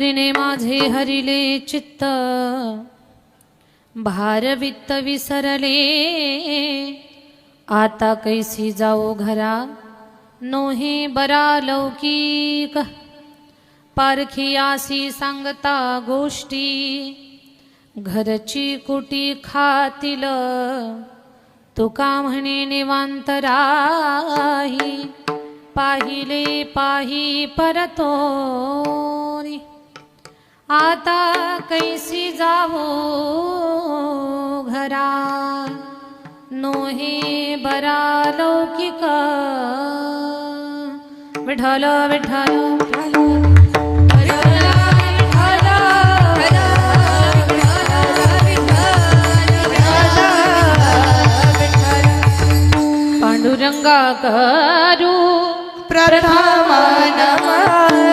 हरिने माझे हरिले चित्त. भार वित्त विसरले. आता कैसी जाऊ घरा? नोहे बरा लौकिक. पारखी आसी सांगता गोष्टी. घरची कुटी खातील. तुका म्हणे निवांत राही. पाहिले पाही परतो आता कैसी जावो घरा? नोहे बरा लौकिक। विठल विठल पांडुरंगा करू प्रथमा नमः।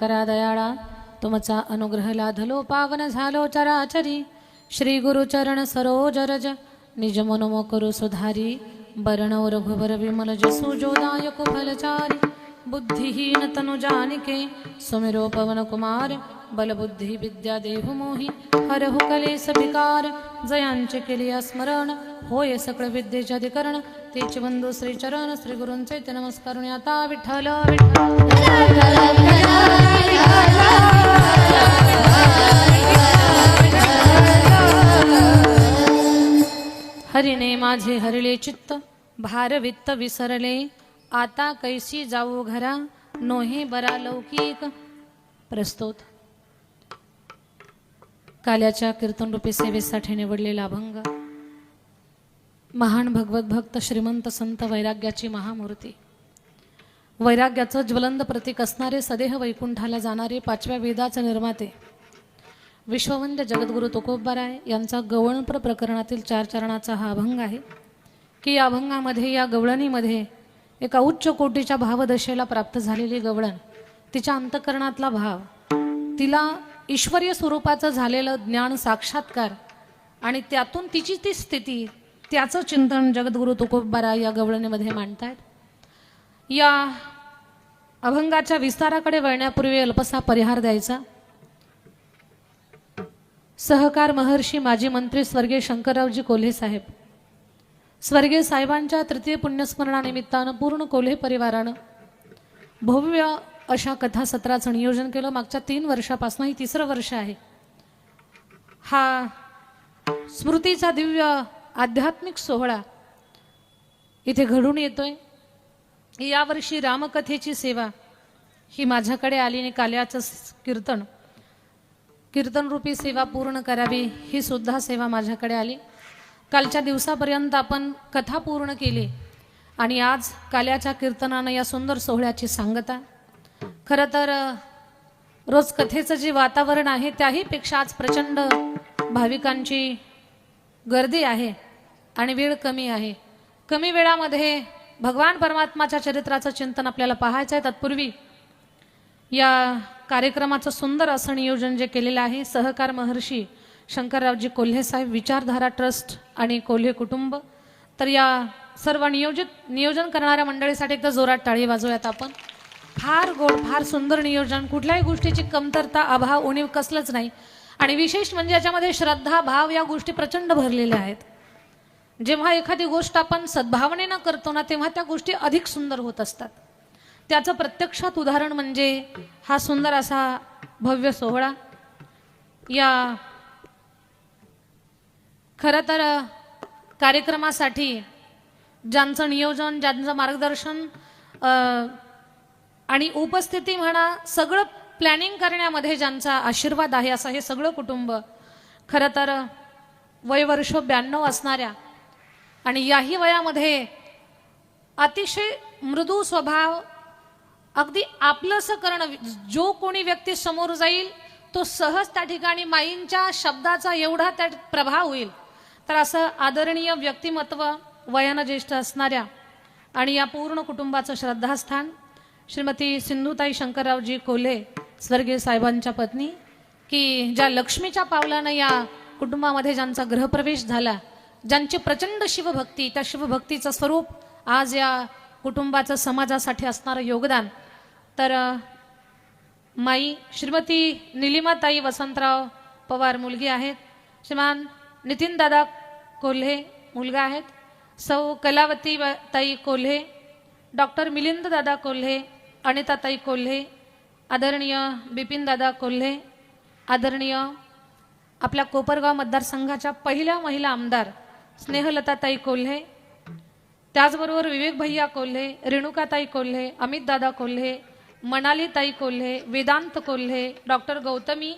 करा दयाळा. तुमचा अनुग्रह लाधलो पावन झालो चराचरी. श्री गुरुचरण सरोज रज. निज मनोमो करू सुधारी. बरण रघुबर विमल जसु जोदायक फलचारी. बुद्धिहीन तनु जानिके सुमिरो पवन कुमार. बल विद्या देहु मोही. हरहु कले विकार. जयांचे केले स्मरण होय सकळ विद्येचे अधिकरण तेच बंधू श्री चरण श्री गुरूंचे ते नमस्कार आता विठ्ठल विठ्ठल. हरिने माझे हरले चित्त भार वित्त विसरले. आता कैसी जाऊ घरा नोहे बरा लौकिक. प्रस्तुत. काल्याच्या कीर्तनरूपी सेवेसाठी निवडलेला अभंग. महान भगवत भक्त श्रीमंत संत वैराग्याची महामूर्ती. वैराग्याचं ज्वलंद प्रतीक असणारे सदेह वैकुंठाला जाणारे पाचव्या वेदाचे निर्माते. विश्ववंद्य जगद्गुरु तुकोबराय यांचा गवळणप्र प्रकरणातील चार चरणाचा हा अभंग आहे. की या अभंगामध्ये या गवळणीमध्ये एका उच्च कोटीच्या भावदशेला प्राप्त झालेली गवळण तिच्या अंतकरणातला भाव तिला ईश्वरीय स्वरूपाचं झालेलं ज्ञान साक्षात्कार आणि त्यातून तिची ती स्थिती त्याचं चिंतन जगद्गुरु तुकोबाराय या गवळणीमध्ये मांडतायत. या अभंगाच्या विस्ताराकडे वळण्यापूर्वी अल्पसा परिहार द्यायचा. सहकार महर्षी माजी मंत्री स्वर्गीय शंकररावजी कोल्हे साहेब. स्वर्गीय साहेबांच्या तृतीय पुण्यस्मरणानिमित्तानं पूर्ण कोल्हे परिवारानं भव्य अशा कथासत्राचं नियोजन केलं. मागच्या तीन वर्षापासून ही तिसरं वर्ष आहे. हा स्मृतीचा दिव्य आध्यात्मिक सोहळा इथे घडून येतोय. यावर्षी रामकथेची सेवा ही माझ्याकडे आली आणि काल्याचं कीर्तन कीर्तनरूपी सेवा पूर्ण करावी ही सुद्धा सेवा माझ्याकडे आली. कालच्या दिवसापर्यंत आपण कथा पूर्ण केली आणि आज काल्याच्या कीर्तनानं या सुंदर सोहळ्याची सांगता. खरं तर रोज कथेचं जे वातावरण आहे त्याहीपेक्षा आज प्रचंड भाविकांची गर्दी आहे आणि वेळ कमी आहे. कमी वेळामध्ये भगवान परमात्माच्या चरित्राचं चिंतन आपल्याला पाहायचं आहे तत्पूर्वी या कार्यक्रमाचं सुंदर असं नियोजन जे केलेलं आहे सहकार महर्षी शंकररावजी कोल्हे साहेब विचारधारा ट्रस्ट आणि कोल्हे कुटुंब. तर या सर्व नियोजित नियोजन करणाऱ्या मंडळीसाठी एकदा जोरात टाळी वाजवूयात आपण. फार गोड फार सुंदर नियोजन. कुठल्याही गोष्टीची कमतरता अभाव उणीव कसलंच नाही. आणि विशेष म्हणजे याच्यामध्ये श्रद्धा भाव या गोष्टी प्रचंड भरलेल्या आहेत. जेव्हा एखादी गोष्ट आपण सद्भावनेनं करतो ना तेव्हा त्या गोष्टी अधिक सुंदर होत असतात. त्याचं प्रत्यक्षात उदाहरण म्हणजे हा सुंदर असा भव्य सोहळा. या खरं तर कार्यक्रमासाठी ज्यांचं नियोजन ज्यांचं मार्गदर्शन आणि उपस्थिती म्हणा सगळं प्लॅनिंग करण्यामध्ये ज्यांचा आशीर्वाद आहे असं हे सगळं कुटुंब खरं तर वयवर्ष ब्याण्णव असणाऱ्या आणि याही वयामध्ये अतिशय मृदू स्वभाव अगदी आपलंसं करणं जो कोणी व्यक्ती समोर जाईल तो सहज त्या ठिकाणी माईंच्या शब्दाचा एवढा त्या प्रभाव होईल. तर असं आदरणीय व्यक्तिमत्व वयानं ज्येष्ठ असणाऱ्या आणि या पूर्ण कुटुंबाचं श्रद्धास्थान श्रीमती सिंधुताई शंकररावजी कोल्हे स्वर्गीय साहेबांच्या पत्नी की ज्या लक्ष्मीच्या पावलानं या कुटुंबामध्ये ज्यांचा ग्रहप्रवेश झाला ज्यांची प्रचंड शिवभक्ती त्या शिवभक्तीचं स्वरूप आज या कुटुंबाचं समाजासाठी असणारं योगदान तर माई श्रीमती निलिमाताई वसंतराव पवार मुलगी आहेत. श्रीमान नितीनदादा कोल्हे मुलगा आहेत. सौ कलावती ताई कोल्हे डॉक्टर मिलिंद दादा कोल्हे अनिताताई कोल्हे आदरणीय बिपिनदादा कोल्हे आदरणीय आपल्या कोपरगाव मतदारसंघाच्या पहिल्या महिला आमदार स्नेहलताताई कोल्हे त्याचबरोबर विवेक भैया कोल्हे रेणुकाताई कोल्हे अमितदादा कोल्हे मनालीताई कोल्हे वेदांत कोल्हे डॉक्टर गौतमी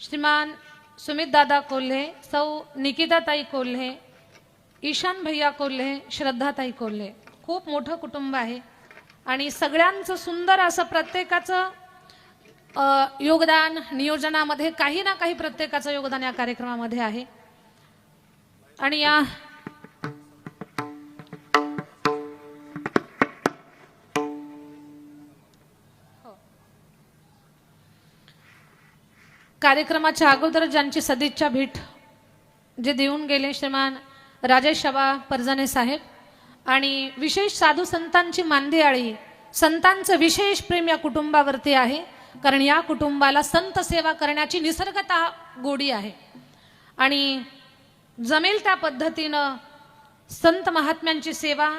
श्रीमान सुमितदादा कोल्हे सौ निकिताताई कोल्हे ईशान भैया कोल्हे श्रद्धाताई कोल्हे. खूप मोठं कुटुंब आहे. आणि सगळ्यांचं सुंदर असं प्रत्येकाचं योगदान नियोजनामध्ये काही ना काही प्रत्येकाचं योगदान या कार्यक्रमामध्ये आहे. आणि या कार्यक्रमाच्या अगोदर ज्यांची सदिच्छा भेट जे देऊन गेले श्रीमान राजेश शबा परजाने साहेब आणि विशेष साधू संतांची मांदियाळी संतांचं विशेष प्रेम या कुटुंबावरती आहे कारण या कुटुंबाला संत सेवा करण्याची निसर्गत गोडी आहे. आणि जमेल त्या पद्धतीनं संत महात्म्यांची सेवा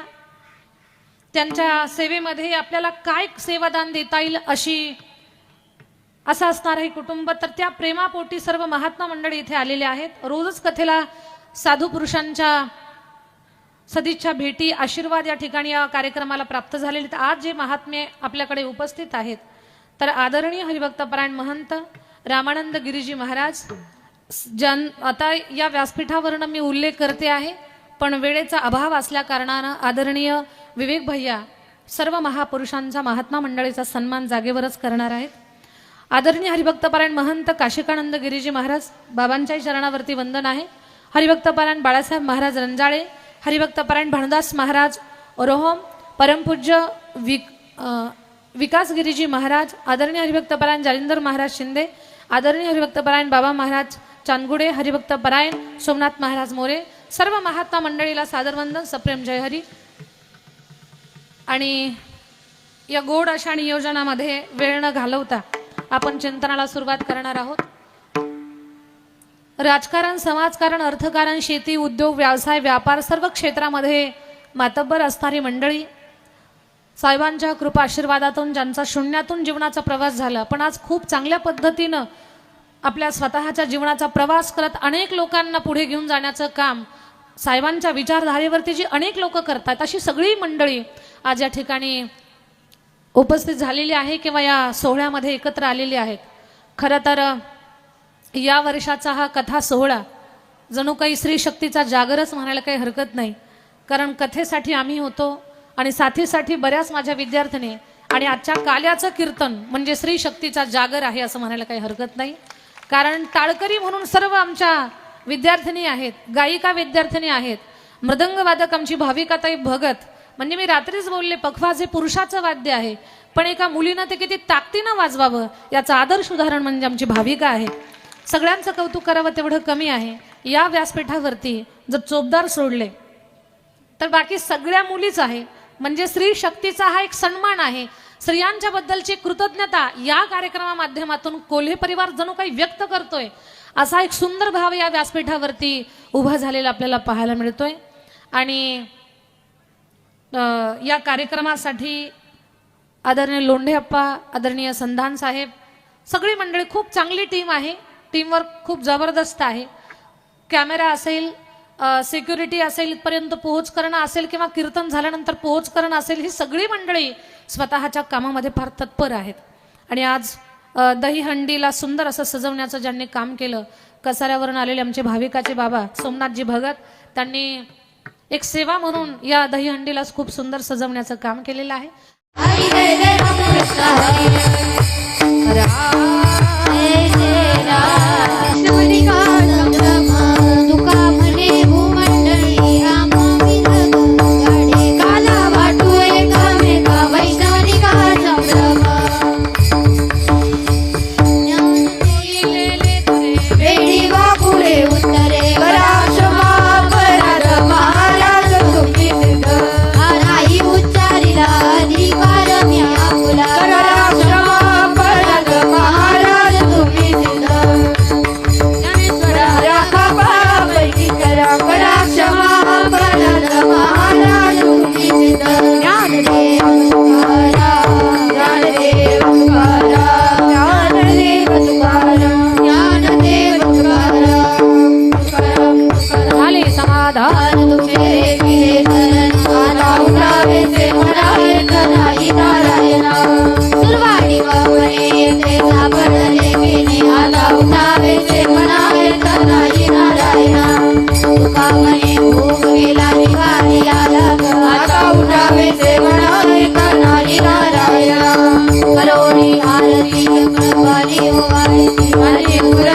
त्यांच्या सेवेमध्ये आपल्याला काय सेवादान देता येईल अशी असं असणार हे कुटुंब तर त्या प्रेमापोटी सर्व महात्मा मंडळी इथे आलेले आहेत. रोजच कथेला साधू पुरुषांच्या सदिच्छा भेटी आशीर्वाद या ठिकाणी या कार्यक्रमाला प्राप्त झालेले तर आज जे महात्मे आपल्याकडे उपस्थित आहेत तर आदरणीय हरिभक्तपरायण महंत रामानंद गिरीजी महाराज जन आता या व्यासपीठावरनं मी उल्लेख करते आहे पण वेळेचा अभाव असल्या कारणानं आदरणीय विवेक भैया सर्व महापुरुषांचा महात्मा मंडळीचा सन्मान जागेवरच करणार आहेत. आदरणीय हरिभक्तपरायण महंत काशिकानंद गिरीजी महाराज बाबांच्याही चरणावरती वंदन आहे. हरिभक्तपरायण बाळासाहेब महाराज रंजाळे हरिभक्तपरायण भानुदास महाराज रोहम परमपूज्य विक विकास गिरीजी महाराज आदरणीय हरिभक्तपरायण जालिंदर महाराज शिंदे आदरणीय हरिभक्तपरायण बाबा महाराज चांदगुडे हरिभक्तपरायण सोमनाथ महाराज मोरे सर्व महात्मा मंडळीला सादर वंदन सप्रेम जय हरी. आणि या गोड अशा नियोजनामध्ये वेळ न घालवता आपण चिंतनाला सुरुवात करणार आहोत. राजकारण समाजकारण अर्थकारण शेती उद्योग व्यवसाय व्यापार सर्व क्षेत्रामध्ये मातब्बर असणारी मंडळी साहेबांच्या कृपा आशीर्वादातून ज्यांचा शून्यातून जीवनाचा प्रवास झाला पण आज खूप चांगल्या पद्धतीनं आपल्या स्वतःच्या जीवनाचा प्रवास करत अनेक लोकांना पुढे घेऊन जाण्याचं काम साहेबांच्या विचारधारेवरती जी अनेक लोक करतात अशी सगळी मंडळी आज या ठिकाणी उपस्थित झालेली आहे किंवा या सोहळ्यामध्ये एकत्र आलेली आहेत? खरं तर या वर्षाचा हा कथा सोहळा जणू काही स्त्री शक्तीचा जागरच म्हणायला काही हरकत नाही. कारण कथेसाठी आम्ही होतो आणि साथीसाठी बऱ्याच माझ्या विद्यार्थिनी आणि आजच्या काल्याचं कीर्तन म्हणजे स्त्री शक्तीचा जागर आहे असं म्हणायला काही हरकत नाही. कारण टाळकरी म्हणून सर्व आमच्या विद्यार्थिनी आहेत गायिका विद्यार्थिनी आहेत मृदंगवादक आमची भाविकाताई भगत म्हणजे मी रात्रीच बोलले पखवाज हे पुरुषाचं वाद्य आहे पण एका मुलीनं ते किती ताकदीनं वाजवावं याचं आदर्श उदाहरण म्हणजे आमची भाविका आहे. सगळ्यांचं कौतुक करावं तेवढं कमी आहे. या व्यासपीठावरती जर चोपदार सोडले तर बाकी सगळ्या मुलीच आहे. म्हणजे स्त्री शक्तीचा हा एक सन्मान आहे. स्त्रियांच्या बद्दलची कृतज्ञता या कार्यक्रमा माध्यमातून कोल्हे परिवार जणू काही व्यक्त करतोय असा एक सुंदर भाव या व्यासपीठावरती उभा झालेला आपल्याला पाहायला मिळतोय. आणि या कार्यक्रमासाठी आदरणीय लोंढे अप्पा आदरणीय संधान साहेब सगळी मंडळी खूप चांगली टीम आहे. टीमवर्क खूप जबरदस्त आहे. कॅमेरा असेल सिक्युरिटी असेल इथपर्यंत पोहोच करणं असेल किंवा कीर्तन झाल्यानंतर पोहोच करणं असेल ही सगळी मंडळी स्वतःच्या कामामध्ये फार तत्पर आहेत. आणि आज दहीहंडीला सुंदर असं सजवण्याचं ज्यांनी काम केलं कसाऱ्यावरून आलेले आमचे भाविकाचे बाबा सोमनाथजी भगत त्यांनी एक सेवा म्हणून या दहीहंडीला खूप सुंदर सजवण्याचं काम केलेलं आहे 欢迎。